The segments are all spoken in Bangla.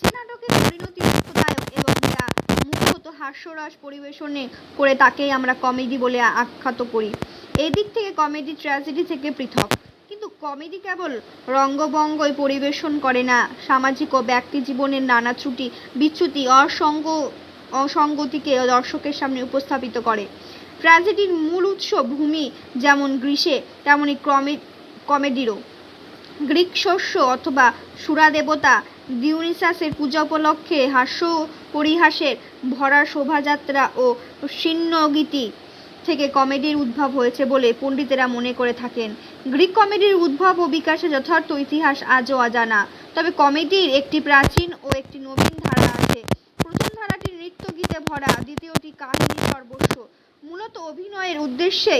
যে নাটকের পরিণতি দুঃখদায়ক এবং যা মুখ্যত হাস্যরস পরিবেশনে করে তাকেই আমরা কমেডি বলে আখ্যাত করি। এদিক থেকে কমেডি ট্র্যাজেডি থেকে পৃথক। কিন্তু কমেডি কেবল রঙ্গবঙ্গই পরিবেশন করে না, সামাজিক ও ব্যক্তি জীবনের নানা ত্রুটি, বিচ্যুতি, অসঙ্গ, অসঙ্গতিকে দর্শকের সামনে উপস্থাপিত করে। ট্র্যাজেডির মূল উৎস ভূমি যেমন গ্রীষে ক্রমে কমেডিরও। গ্রিক শস্য অথবা সুরা দেবতা ডিউনিসাসের পূজা উপলক্ষে হাস্য পরিহাসের ভরা শোভাযাত্রা ও শীর্ণগীতি থেকে কমেডির উদ্ভব হয়েছে বলে পণ্ডিতেরা মনে করে থাকেন। গ্রিক কমেডির উদ্ভব ও বিকাশে যথার্থ ইতিহাস আজও অজানা। তবে কমেডির একটি প্রাচীন ও একটি নবীন ধারা আছে। প্রথম ধারাটি নৃত্য গীতে ভরা, দ্বিতীয়টি কাহিনী সর্বস্ব। মূলত অভিনয়ের উদ্দেশ্যে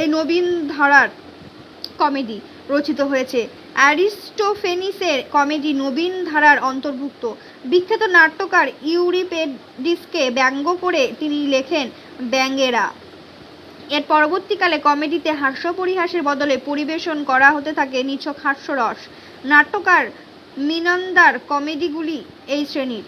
এই নবীন ধারার কমেডি রচিত হয়েছে। অ্যারিস্টোফেনিসের কমেডি নবীন ধারার অন্তর্ভুক্ত। বিখ্যাত নাট্যকার ইউরিপেডিসকে ব্যঙ্গ করে তিনি লেখেন ব্যঙ্গেরা। এর পরবর্তীকালে কমেডিতে হাস্য পরিহাসের বদলে পরিবেশন করা হতে থাকে নিছক হাস্যরস। নাট্যকার মিনন্দার কমেডিগুলি এই শ্রেণির।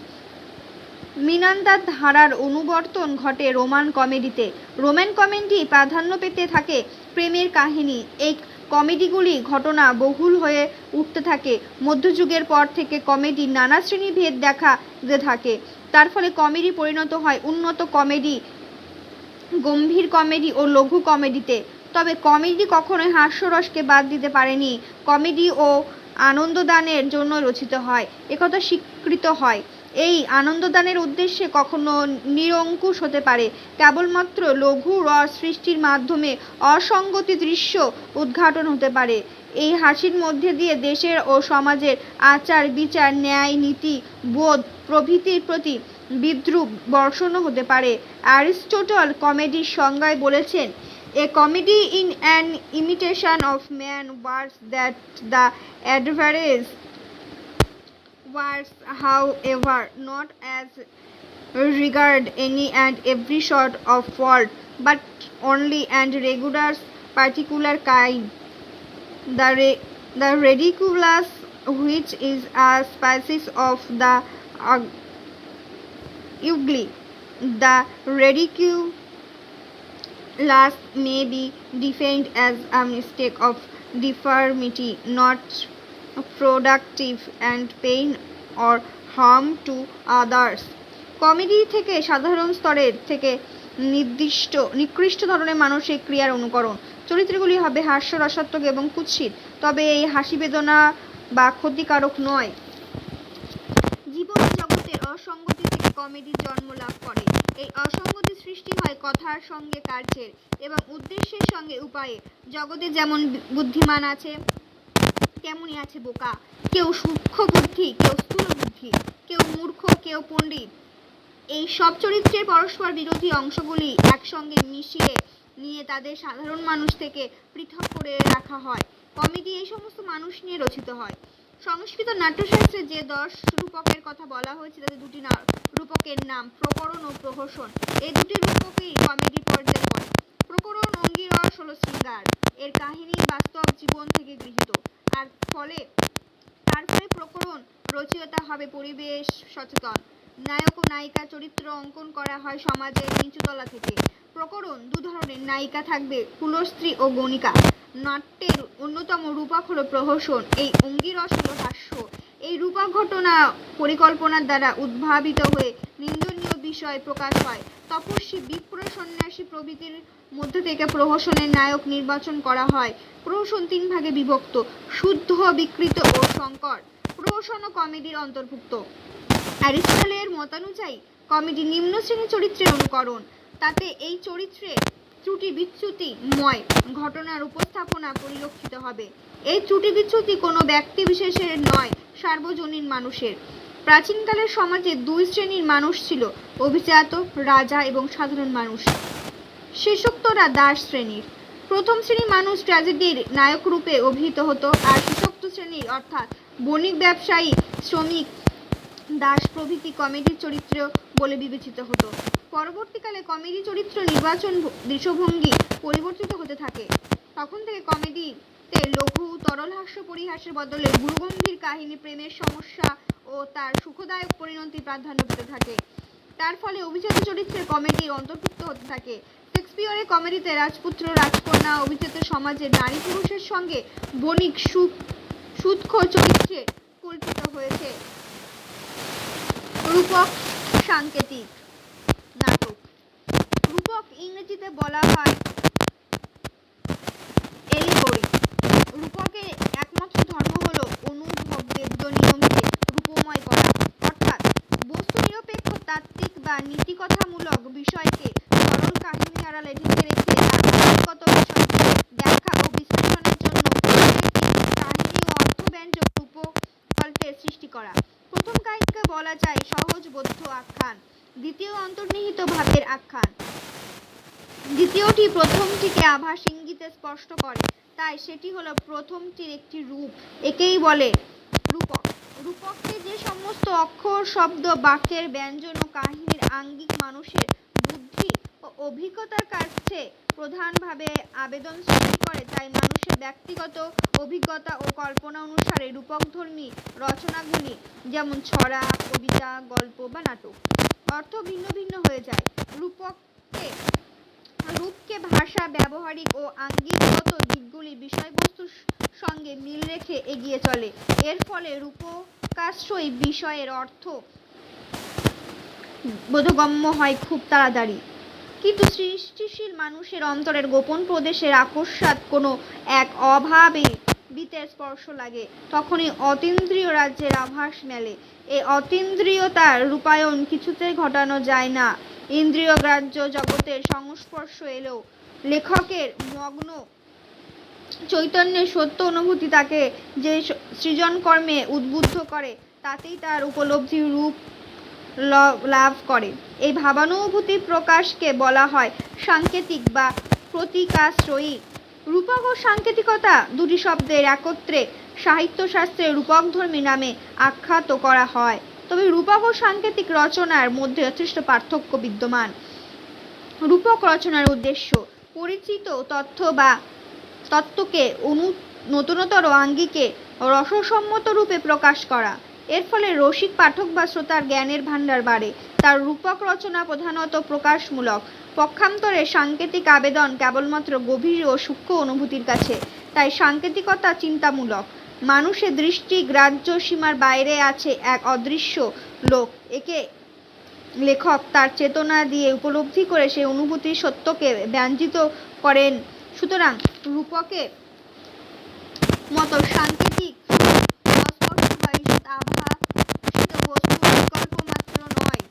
মিনান্দার ধারার অনুবর্তন ঘটে রোমান কমেডিতে। রোমান কমেডি প্রাধান্য পেতে থাকে প্রেমের কাহিনী এই কমেডিগুলি ঘটনা বহুল হয়ে উঠতে থাকে। মধ্যযুগের পর থেকে কমেডি নানা শ্রেণি ভেদ দেখা দিতে থাকে। তার ফলে কমেডি পরিণত হয় উন্নত কমেডি, গম্ভীর কমেডি ও লঘু কমেডিতে। তবে কমেডি কখনোই হাস্যরসকে বাদ দিতে পারেনি। কমেডি ও আনন্দদানের জন্য রচিত হয়। একথা স্বীকৃত হয়। আনন্দদানের উদ্দেশ্যে কখনো নিরঙ্কুশ হতে পারে। কেবলমাত্র লঘু রস সৃষ্টির মাধ্যমে অসঙ্গতি দৃশ্য উদ্ঘাটন হতে পারে। এই হাসির মধ্যে দিয়ে দেশের ও সমাজের আচার, বিচার, ন্যায়, নীতি, বোধ, প্রভৃতির প্রতি বিদ্রুপ বর্ষণও হতে পারে। অ্যারিস্টোটল কমেডির সংজ্ঞায় বলেছেন, a comedy in an imitation of man worse that the average words however not as regard any and every sort of fault but only and regular particular kind. The re- the ridiculous which is a species of the ug- ugly. The ridiculous may be defined as a mistake of deformity not productive and pain or harm to others. Comedy থেকে সাধারণ স্তরের থেকে নির্দিষ্ট, নিকৃষ্ট ধরনের মানসিক ক্রিয়ার অনুকরণ। চরিত্রগুলি হবে হাস্যরসাত্মক এবং কুৎসিত, তবে এই হাসি বেদনা বা ক্ষতিকারক নয়। জীবন জগতের অসঙ্গতি থেকে কমেডির জন্ম লাভ করে। এই অসঙ্গতি সৃষ্টি হয় কথার সঙ্গে কার্যের এবং উদ্দেশ্যের সঙ্গে উপায়ে। জগতে যেমন বুদ্ধিমান আছে তেমনই আছে বোকা? কেউ সূক্ষ্ম বুদ্ধি কেউ স্থূল বুদ্ধি কেউ মূর্খ, কেউ পণ্ডিত। এই সব চরিত্রের পরস্পর বিরোধী অংশগুলি একসঙ্গে মিশিয়ে নিয়ে তাদের সাধারণ মানুষ থেকে পৃথক করে রাখা হয়। কমেডি এই সমস্ত মানুষ নিয়ে রচিত হয়। সংস্কৃত নাট্যশাস্ত্রে যে দশ রূপকের কথা বলা হয়েছে, তাদের দুটি রূপকের নাম প্রকরণ ও প্রহসন। এই দুটি রূপকেই কমেডি পর্যায়ে পড়ে। প্রকরণ, অঙ্গিরস হলো শৃঙ্গার। এর কাহিনী বাস্তব জীবন থেকে গৃহীত। আর ফলে, তার ফলে প্রকরণ রচয়িতা হবে, পরিবেশ সচেতন। নায়ক ও নায়িকা চরিত্র অঙ্কন করা হয় সমাজের নিচুতলা থেকে। প্রকরণ দু ধরনের, নায়িকা থাকবে কুলস্ত্রী ও গণিকা। নাট্যের অন্যতম রূপক হলো প্রহসন। এই অঙ্গিরস হলো হাস্য। এই রূপক ঘটনা পরিকল্পনার দ্বারা উদ্ভাবিত হয়ে নিন্দনীয় বিষয় প্রকাশ হয় তপস্বী বিপ্র সন্ন্যাসী প্রভৃতির মধ্যে থেকে প্রহসনের নায়ক নির্বাচন করা হয়। প্রহসন তিন ভাগে বিভক্ত, শুদ্ধ, বিকৃত ও সংকর। প্রহসন ও কমেডির অন্তর্ভুক্ত। অ্যারিস্টলের মতানুযায়ী, কমেডি নিম্ন শ্রেণির চরিত্রের অনুকরণ। তাতে এই চরিত্রে ত্রুটি বিচ্যুতিময় ঘটনার উপস্থাপনা পরিলক্ষিত হবে। এই ত্রুটি বিচ্যুতি কোনো ব্যক্তি বিশেষের নয়, সার্বজনীন মানুষের। প্রাচীনকালের সমাজে দুই শ্রেণির মানুষ ছিল, অভিজাত, রাজা এবং সাধারণ মানুষ। শেষোক্তরা দাস শ্রেণির। প্রথম শ্রেণির মানুষ ট্র্যাজেডির নায়ক রূপে অভিহিত হতো আর শেষোক্ত শ্রেণির অর্থাৎ বণিক ব্যবসায়ী, শ্রমিক, দাস প্রভৃতি কমেডির চরিত্র বলে বিবেচিত হতো। পরবর্তীকালে কমেডি চরিত্র নির্বাচন দৃশ্যভঙ্গি পরিবর্তিত হতে থাকে। তখন থেকে কমেডিতে লঘু, তরল হাস্য পরিহাসের বদলে গুরুগম্ভীর কাহিনী, প্রেমের সমস্যা ও তার সুখদায়ক পরিণতি প্রাধান্য পেতে থাকে। তার ফলে অভিজাত চরিত্রের কমেডি অন্তর্ভুক্ত হতে থাকে। শেক্সপিয়রের কমেডিতে রাজপুত্র, রাজকন্যা, অভিজাত সমাজের নারী পুরুষের সঙ্গে বণিক সুখ, সুৎখ চরিত্রে কল্পিত হয়েছে। রূপক সাংকেতিক নাটক। রূপক ইংরেজিতে বলা হয় বা নীতিকথামূলক বিষয়কে সরল কাহিনী আড়ালে ঢেকে রেখে তার আত্মিকগত বিষয়কে ব্যাখ্যা ও বিশ্লেষণের জন্য কাহিনী ও অর্থব্যঞ্জক রূপকল্পের সৃষ্টি করা। প্রথম কাহিনীকে বলা যায় সহজবোধ্য আখ্যান। দ্বিতীয় অন্তর্নিহিত ভাবের আখ্যান। দ্বিতীয়টি প্রথমটিকে আভাস ইঙ্গিতে স্পষ্ট করে। তাই সেটি হলো প্রথমটির একটি রূপ। একেই বলে রূপক। রূপককে যে সমস্ত অক্ষর, শব্দ, বাক্যের ব্যঞ্জন ও কাহিনীর আঙ্গিক মানুষের বুদ্ধি ও অভিজ্ঞতার কাছে প্রধানভাবে আবেদন সৃষ্টি করে, তাই মানুষের ব্যক্তিগত অভিজ্ঞতা ও কল্পনা অনুসারে রূপকধর্মী রচনাগুলি যেমন ছড়া, কবিতা, গল্প বা নাটক। অর্থ ভিন্ন ভিন্ন হয়ে যায়। রূপককে, রূপকে ভাষা, ব্যবহারিক ও আঙ্গিকগত দিকগুলি বিষয়বস্তুর সঙ্গে মিল রেখে এগিয়ে চলে। এর ফলে রূপকাশ্রয়ী বিষয়ের অর্থ বোধগম্য হয় খুব তাড়াতাড়ি। কিন্তু সৃষ্টিশীল মানুষের অন্তরের গোপন প্রদেশের আকস্মাৎ কোনো এক অভাবে বিতে স্পর্শ লাগে, তখনই অতীন্দ্রিয় রাজ্যের আভাস মেলে। এই অতীন্দ্রিয়তার রূপায়ণ কিছুতেই ঘটানো যায় না। ইন্দ্রিয় গ্রাহ্য জগতের সংস্পর্শ এলেও লেখকের মগ্ন চৈতন্যের সত্য অনুভূতি তাকে যে স- সৃজন কর্মে উদ্বুদ্ধ করে, তাতেই তার উপলব্ধি রূপ লাভ করে। এই ভাবানুভূতি প্রকাশকে বলা হয় সাংকেতিক বা প্রতীকাশ্রয়ী। রূপক ও সাংকেতিকতা দুটি শব্দের একত্রে সাহিত্যশাস্ত্রে রূপকধর্মী নামে আখ্যাত করা হয়। তবে রূপক ও সাংকেতিক রচনার মধ্যে যথেষ্ট পার্থক্য বিদ্যমান। রূপক রচনার উদ্দেশ্য পরিচিত তথ্য বা তত্ত্বকে অনু নতুনতর আঙ্গিকে রসসম্মত রূপে প্রকাশ করা। এর ফলে রসিক পাঠক বা শ্রোতার জ্ঞানের ভাণ্ডার বাড়ে। তার রূপক রচনা প্রধানত প্রকাশমূলক। পক্ষান্তরে সাংকেতিক আবেদন কেবলমাত্র গভীর ও সূক্ষ্ম অনুভূতির কাছে, তাই সাংকেতিকতা চিন্তামূলক। মানুষের দৃষ্টি গ্রাহ্য সীমার বাইরে আছে এক অদৃশ্য লোক। একে লেখক তার চেতনা দিয়ে উপলব্ধি করে সেই অনুভূতির সত্যকে ব্যঞ্জিত করেন। সুতরাং রূপকের মতো সাংকেতিক অস্পষ্ট বা ঈষৎ আভাসিত বস্তু বিকল্প মাত্র নয়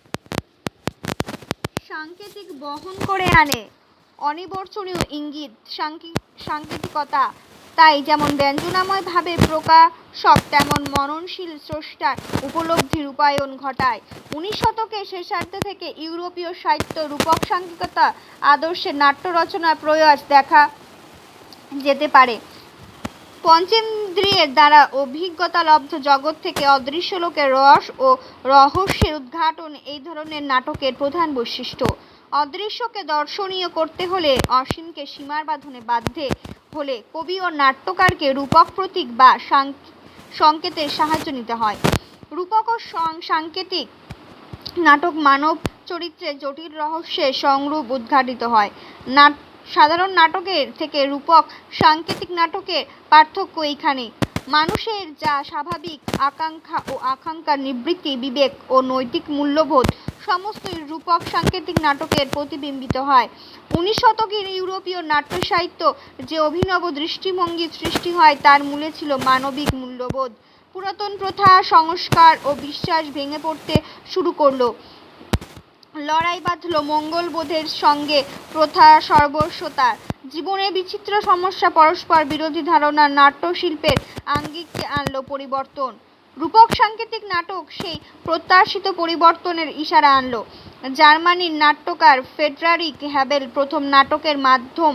সাংকেতিক বহন করে আনে। অনিবর্চনীয় ইঙ্গিত, সাংকি- সাংকেতিকতা। তাই যেমন ব্যঞ্জনাময় ভাবে প্রকাশক, তেমন মননশীল স্রষ্টার উপলব্ধি রূপায়ণ ঘটায়। উনিশ শতকের শেষার্ধ থেকে ইউরোপীয় সাহিত্য, রূপক সাংকেতিকতা, আদর্শের নাট্য রচনার প্রয়াস দেখা যেতে পারে। পঞ্চেন্দ্রিয়ের দ্বারা অভিজ্ঞতালব্ধ জগৎ থেকে অদৃশ্য লোকের রস ও রহস্যের উদ্ঘাটন এই ধরনের নাটকের প্রধান বৈশিষ্ট্য। অদৃশ্যকে দর্শনীয় করতে হলে অসীমকে সীমার বাঁধনে বাধ্যে হলে কবি ও নাট্যকারকে রূপক প্রতীক বা সংকেতের সাহায্য নিতে হয়। রূপক ও সাংকেতিক নাটক মানব চরিত্রের জটিল রহস্যের সংরূপ উদ্ঘাটিত হয়। নাট সাধারণ নাটকের থেকে রূপক, সাংকেতিক নাটকের পার্থক্য এইখানে। মানুষের যা স্বাভাবিক আকাঙ্ক্ষা ও আকাঙ্ক্ষার নিবৃত্তি, বিবেক ও নৈতিক মূল্যবোধ সমস্তই রূপক সাংকেতিক নাটকের প্রতিবিম্বিত হয়। উনিশ শতকের ইউরোপীয় নাট্য সাহিত্য যে অভিনব দৃষ্টিভঙ্গি সৃষ্টি হয়, তার মূলে ছিল মানবিক মূল্যবোধ। পুরাতন প্রথা, সংস্কার ও বিশ্বাস ভেঙে পড়তে শুরু করল। লড়াই বাঁধল মঙ্গলবোধের সঙ্গে প্রথা সর্বস্বতার জীবনের বিচিত্র সমস্যা পরস্পর বিরোধী ধারণা নাট্যশিল্পের আঙ্গিককে আনল পরিবর্তন। রূপক সাংকেতিক নাটক সেই প্রত্যাশিত পরিবর্তনের ইশারা আনল। জার্মানির নাট্যকার ফেডরারিক হ্যাবেল প্রথম নাটকের মাধ্যম,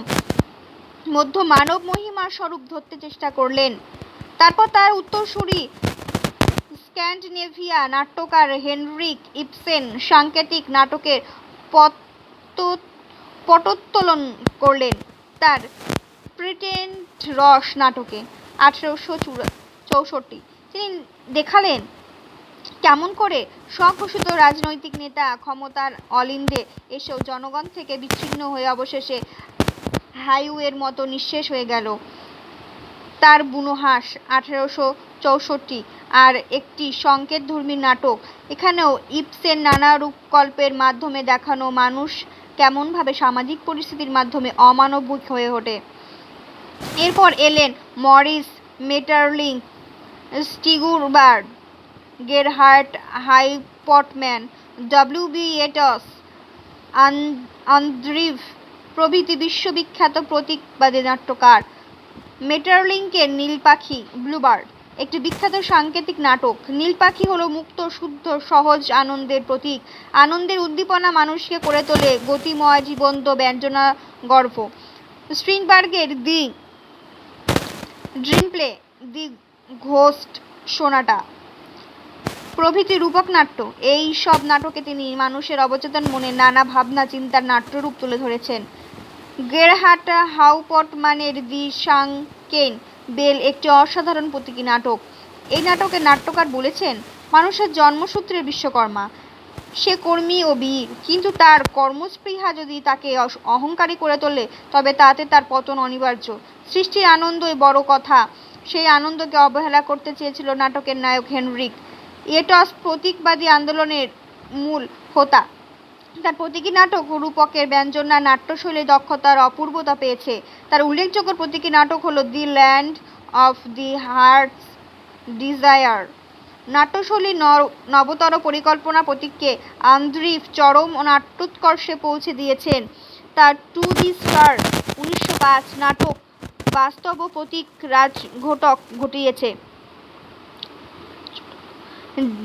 মধ্য মানব মহিমার স্বরূপ ধরতে চেষ্টা করলেন। তারপর তার উত্তরসূরি স্ক্যান্ডিনেভিয়া নাট্যকার হেনরিক ইপসেন সাংকেতিক নাটকের পটোত্তোলন করলেন তার প্রিটেন্ট রস নাটকে, আঠেরোশো চৌষট্টি। তিনি দেখালেন কেমন করে স্বঘোষিত রাজনৈতিক নেতা ক্ষমতার অলিন্দে এসেও জনগণ থেকে বিচ্ছিন্ন হয়ে অবশেষে হাইওয়ের মতো নিঃশেষ হয়ে গেল। তার বুনোহাস আঠেরোশো চৌষট্টি আর একটি সংকেতধর্মী নাটক। এখানেও ইপসের নানা রূপকল্পের মাধ্যমে দেখানো মানুষ কেমনভাবে সামাজিক পরিস্থিতির মাধ্যমে অমানবিক হয়ে ওঠে। এরপর এলেন Maurice Maeterlinck Strindberg Gerhart Hauptmann, W B Yeats Andreyev, প্রভৃতি বিশ্ববিখ্যাত প্রতীকবাদী নাট্যকার। মেটারলিংকের নীল পাখি ব্লুবার্ড একটি বিখ্যাত সাংকেতিক নাটক। নীল পাখি হলো মুক্ত, শুদ্ধ, সহজ আনন্দের প্রতীক। আনন্দের উদ্দীপনা মানুষকে করে তোলে গতিময় জীবন্ত ব্যঞ্জনা গর্ভ। স্ট্রিনবার্গের the dream play the ghost sonata. প্রভৃতি রূপক নাট্য। এই সব নাটকে তিনি মানুষের অবচেতন মনে নানা ভাবনা, চিন্তার নাট্যরূপ তুলে ধরেছেন। গেরহাটা হাউপটমানের দি সাংকেন বেল একটি অসাধারণ প্রতীকী নাটক। এই নাটকে নাট্যকার বলেছেন, মানুষের জন্মসূত্রে বিশ্বকর্মা। সে কর্মী ও বীর, কিন্তু তার কর্মস্পৃহা যদি তাকে অহংকারী করে তোলে, তবে তাতে তার পতন অনিবার্য। সৃষ্টির আনন্দই বড় কথা। সেই আনন্দকে অবহেলা করতে চেয়েছিল নাটকের নায়ক হেনরিক। এটস প্রতীকবাদী আন্দোলনের মূল হোতা। তার প্রতীকী নাটক রূপকের ব্যঞ্জনা নাট্যশৈলী দক্ষতার অপূর্বতা পেয়েছে। তার উল্লেখযোগ্য প্রতীকী নাটক হলো the land of the hearts desire নাট্যশৈলী নবতর পরিকল্পনা প্রতীককে আন্দ্রিফ চরম ও নাট্যোৎকর্ষে পৌঁছে দিয়েছেন। তার টু দি স্টার উনিশশো পাঁচ নাটক বাস্তব প্রতীক রাজ ঘটক ঘটিয়েছে।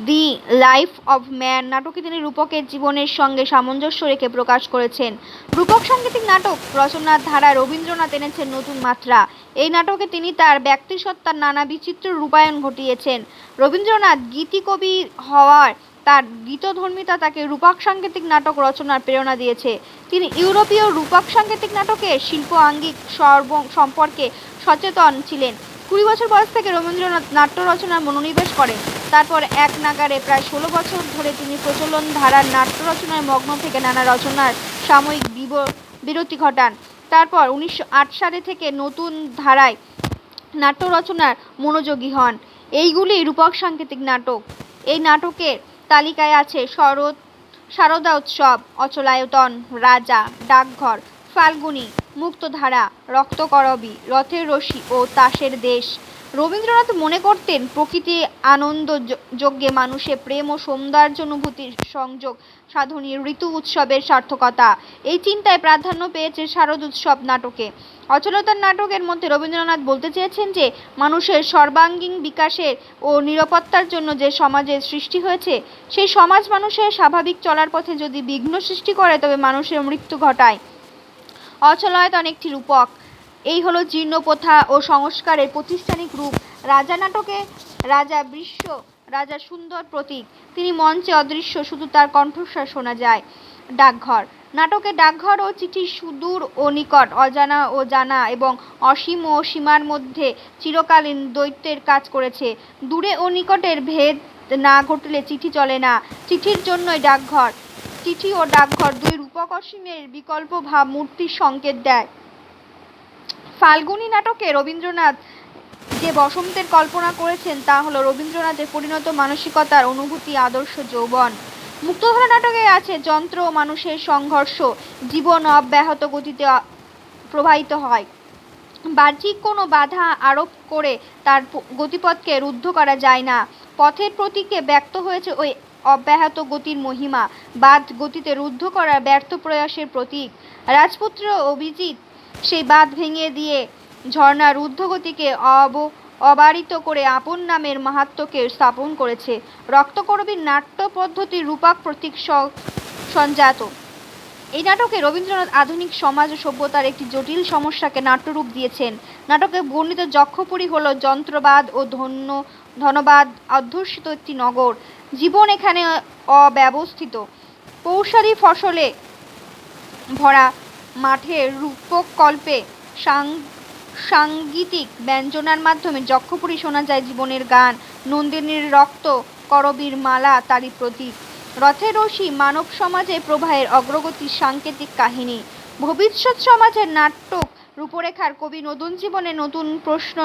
দি লাইফ অফ ম্যান নাটকে তিনি রূপকের জীবনের সঙ্গে সামঞ্জস্য রেখে প্রকাশ করেছেন। রূপক সাংগীতিক নাটক রচনার ধারা রবীন্দ্রনাথ এনেছেন নতুন মাত্রা। এই নাটকে তিনি তার ব্যক্তিসত্তার নানা বিচিত্র রূপায়ণ ঘটিয়েছেন। রবীন্দ্রনাথ গীতিকবি হওয়ার তার গীতধর্মিতা তাকে রূপক সাংকেতিক নাটক রচনার প্রেরণা দিয়েছে। তিনি ইউরোপীয় রূপক সাংকেতিক নাটকের শিল্প আঙ্গিক সর্ব সম্পর্কে সচেতন ছিলেন। কুড়ি বছর বয়স থেকে রবীন্দ্রনাথ নাট্য রচনার মনোনিবেশ করেন। তারপর এক নাগারে প্রায় ষোলো বছর ধরে তিনি প্রচলন ধারার নাট্য রচনায় মগ্ন থেকে নানা রচনার সাময়িক বিরতি ঘটান। তারপর উনিশশো আট সালে থেকে নতুন ধারায় নাট্য রচনার মনোযোগী হন। এইগুলি রূপক সাংকেতিক নাটক। এই নাটকের তালিকায় আছে শরৎ শারদা উৎসব, অচলায়তন, রাজা, ডাকঘর, ফাল্গুনি, মুক্তধারা, রক্তকরবী, রথের রশি ও তাসের দেশ। রবীন্দ্রনাথ মনে করতেন, প্রকৃতি আনন্দ যজ্ঞে মানুষের প্রেম ও সৌন্দর্যানুভূতির সংযোগ সাধনী ঋতু উৎসবের সার্থকতা। এই চিন্তায় প্রাধান্য পেয়েছে শারদ উৎসব নাটকে। অচলতার নাটকের মধ্যে রবীন্দ্রনাথ বলতে চেয়েছেন যে, মানুষের সর্বাঙ্গীন বিকাশের ও নিরাপত্তার জন্য যে সমাজের সৃষ্টি হয়েছে, সেই সমাজ মানুষের স্বাভাবিক চলার পথে যদি বিঘ্ন সৃষ্টি করে, তবে মানুষের মৃত্যু ঘটায়। অচলায়তন একটি রূপক। এই হলো জীর্ণ প্রথা ও সংস্কারের প্রতিষ্ঠানিক রূপ। রাজা নাটকে রাজা বিশ্ব, রাজা সুন্দর প্রতীক। তিনি মঞ্চে অদৃশ্য, শুধু তার কণ্ঠস্বর শোনা যায়। ডাকঘর। নাটকে ডাকঘর ও চিঠি সুদূর ও নিকট, অজানা ও জানা এবং অসীম ও সীমার মধ্যে চিরকালীন দৈত্যের কাজ করেছে। দূরে ও নিকটের ভেদ না ঘটলে চিঠি চলে না। চিঠির জন্যই ডাকঘর। চিঠি ও ডাকঘর দুই রূপক অসীমের বিকল্প ভাব মূর্তির সংকেত দেয়। ফাল্গুনী নাটকে রবীন্দ্রনাথ যে বসন্তের কল্পনা করেছেন, তা হলো রবীন্দ্রনাথের পরিণত মানসিকতার অনুভূতি, আদর্শ, যৌবন। মুক্তধারা নাটকে আছে যন্ত্র ও মানুষের সংঘর্ষ, জীবন অব্যাহত গতিতে প্রবাহিত হয়। বাহ্যিক কোনো বাধা আরোপ করে তার গতিপথকে রুদ্ধ করা যায় না। পথের প্রতীকে ব্যক্ত হয়েছে ওই অব্যাহত গতির মহিমা। বাদ গতিতে রুদ্ধ করার ব্যর্থ প্রয়াসের প্রতীক। রাজপুত্র অভিজিৎ সেই বাঁধ ভেঙে দিয়ে ঝর্ণার ঊর্ধ্বগতিকে অব, অবারিত করে আপন নামের মাহাত্ম্যকে স্থাপন করেছে রক্তকরবীর নাট্য পদ্ধতির রূপক প্রতীক সঞ্জাত। এই নাটকে রবীন্দ্রনাথ আধুনিক সমাজ ও সভ্যতার একটি জটিল সমস্যাকে নাট্যরূপ দিয়েছেন। নাটকে বর্ণিত যক্ষপুরী হল যন্ত্রবাদ ও ধন্য, ধনবাদ অধ্যুষিত একটি নগর। জীবন এখানে অব্যবস্থিত। পৌষারি ফসলে ভরা মাঠে রূপক কল্পে সাং, সাংগীতিক ব্যঞ্জনার মাধ্যমে যক্ষপুরী শোনা যায় জীবনের গান। নন্দিনীর রক্ত করবীর মালা তারই প্রতীক। রথের রশি মানব সমাজে প্রবাহের অগ্রগতির সাংকেতিক কাহিনী। ভবিষ্যৎ সমাজের নাটক রূপরেখার কবি নতুন জীবনে নতুন প্রশ্ন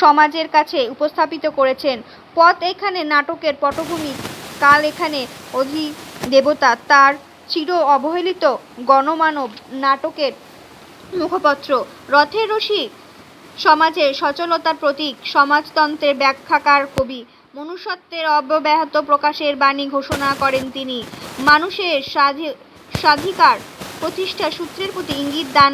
সমাজের কাছে উপস্থাপিত করেছেন। পথ এখানে নাটকের পটভূমি, কাল এখানে অধি দেবতা তার চির অবহেলিত গণমানব নাটকের মুখপত্র। রথের রশি সমাজের সচলতার প্রতীক, সমাজতন্ত্রের ব্যাখ্যাকার কবি, মনুষ্যত্বের অব্যাহত প্রকাশের বাণী ঘোষণা করেন তিনি। মানুষের স্বাধী- স্বাধিকার প্রতিষ্ঠা সূত্রের প্রতি ইঙ্গিত দান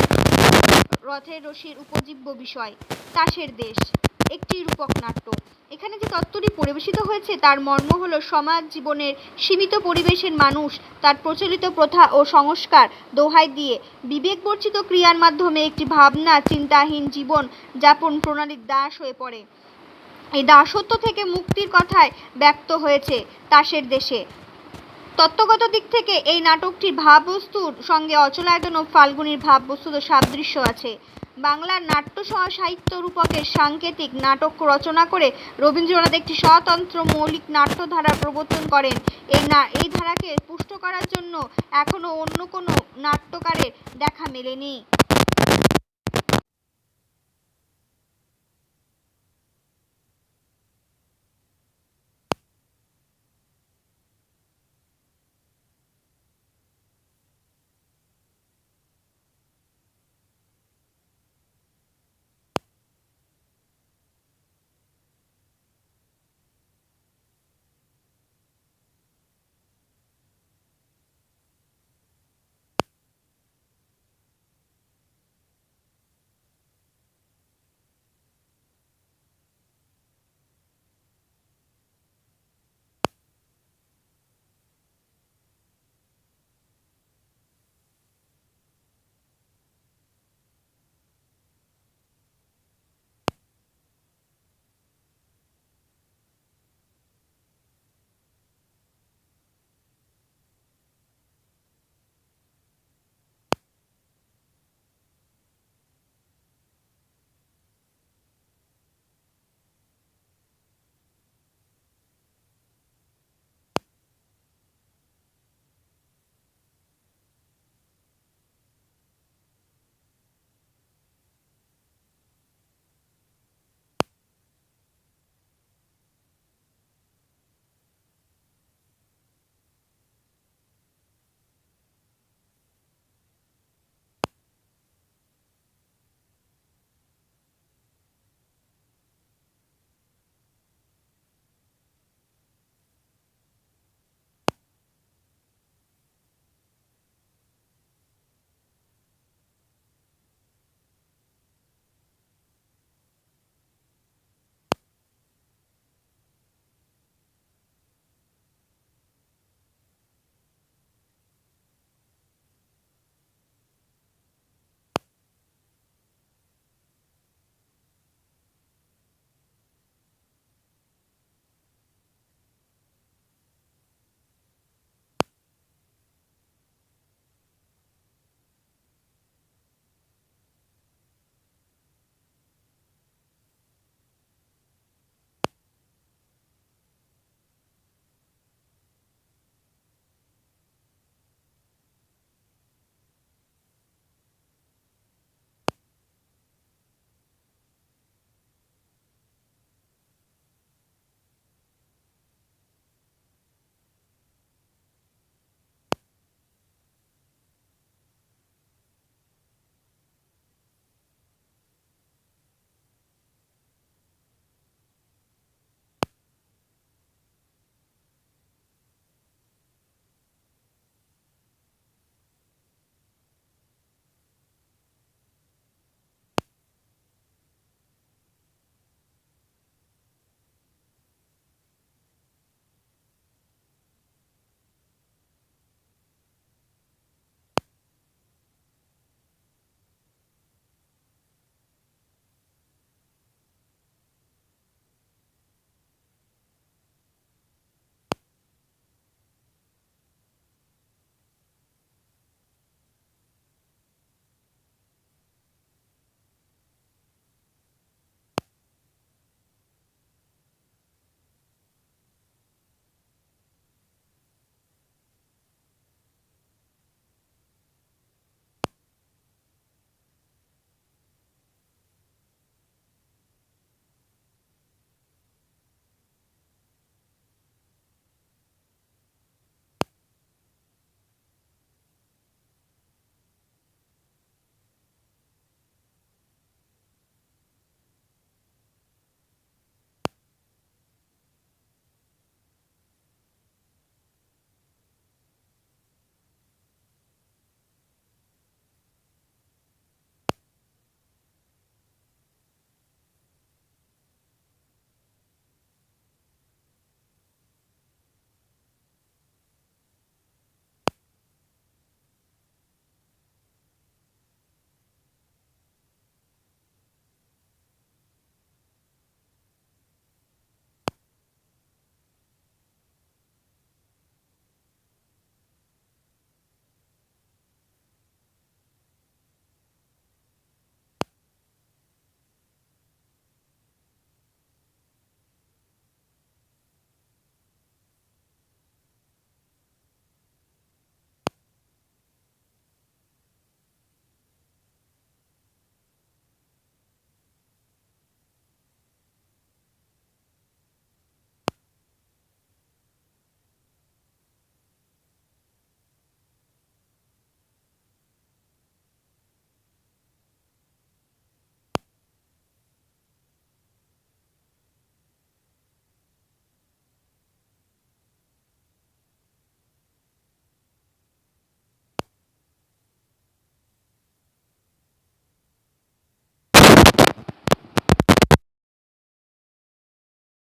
রথের রশির উপজীব্য বিষয়, তাসের দেশ। একটি রূপক নাট্য। এখানে যে তত্ত্বটি পরিবেশিত হয়েছে, তার মর্ম হল সমাজ জীবনের সীমিত পরিবেশের মানুষ, তার প্রচলিত প্রথা ও সংস্কার দোহাই দিয়ে বিবেকবর্জিত ক্রিয়ার মাধ্যমে একটি ভাবনা, চিন্তাহীন জীবন যাপন প্রণালীর দাস হয়ে পড়ে। এই দাসত্ব থেকে মুক্তির কথায় ব্যক্ত হয়েছে তাসের দেশে। তত্ত্বগত দিক থেকে এই নাটকটির ভাববস্তুর সঙ্গে অচলায়তন ও ফাল্গুনির ভাববস্তুত সাদৃশ্য আছে। বাংলার নাট্য সহ সাহিত্য রূপকের সাংকেতিক নাটক রচনা করে রবীন্দ্রনাথ একটি স্বতন্ত্র মৌলিক নাট্যধারার প্রবর্তন করেন। এই না, এই ধারাকে পুষ্ট করার জন্য এখনও অন্য কোনো নাট্যকারের দেখা মেলেনি।